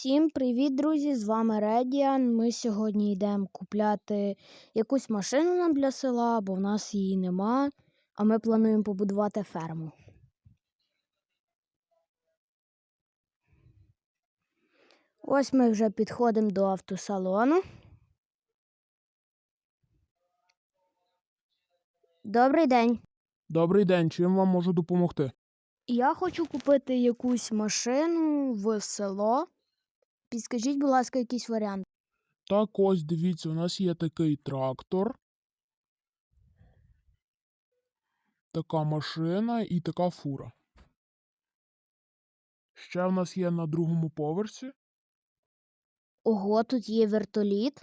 Всім привіт, друзі! З вами Редіан. Ми сьогодні йдемо купляти якусь машину нам для села, бо в нас її нема. А ми плануємо побудувати ферму. Ось ми вже підходимо до автосалону. Добрий день. Добрий день, чим вам можу допомогти? Я хочу купити якусь машину в село. Підскажіть, будь ласка, якийсь варіант. Так, ось дивіться, у нас є такий трактор, така машина і така фура. Ще в нас є на другому поверсі. Ого, тут є вертоліт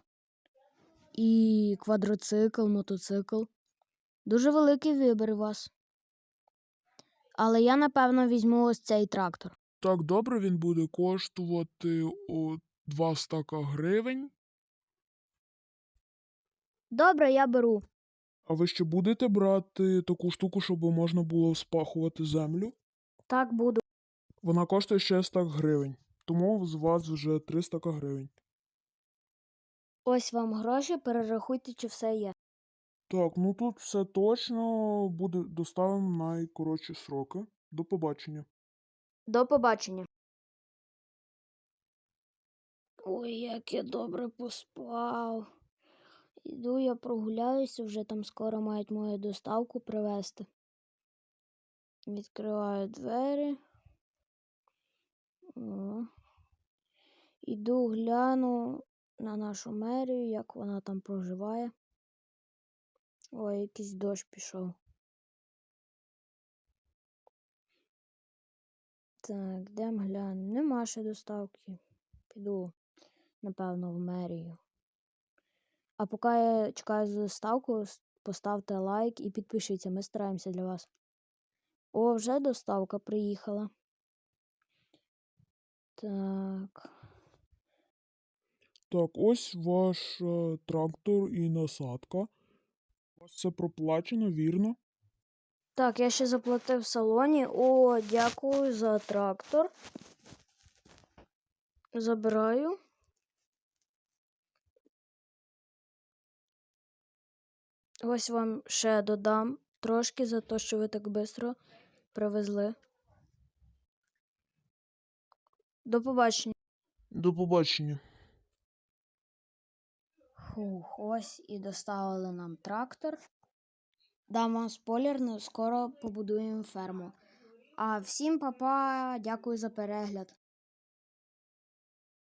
і квадроцикл, мотоцикл. Дуже великий вибір у вас. Але я, напевно, візьму ось цей трактор. Так, добре, він буде коштувати о, 2 стака гривень. Добре, я беру. А ви ще будете брати таку штуку, щоб можна було спахувати землю? Так буду. Вона коштує ще стак гривень, тому з вас вже 3 стака гривень. Ось вам гроші, перерахуйте, чи все є. Так, ну тут все точно буде доставимо найкоротші сроки. До побачення. До побачення. Ой, як я добре поспав. Іду я прогуляюся, вже там скоро мають мою доставку привезти. Відкриваю двері. О. Іду гляну на нашу мерію, як вона там проживає. Ой, якийсь дощ пішов. Так, йдемо глянемо. Нема ще доставки. Піду, напевно, в мерію. А поки я чекаю за доставку, поставте лайк і підпишіться. Ми стараємося для вас. О, вже доставка приїхала. Так. Так, ось ваш е, трактор і насадка. У вас все проплачено, вірно? Так, я ще заплатив в салоні. О, дякую за трактор. Забираю. Ось вам ще додам трошки за те, що ви так швидко привезли. До побачення. До побачення. Фух, ось і доставили нам трактор. Дам вам спойлер, ну, скоро побудуємо ферму. А всім папа, дякую за перегляд.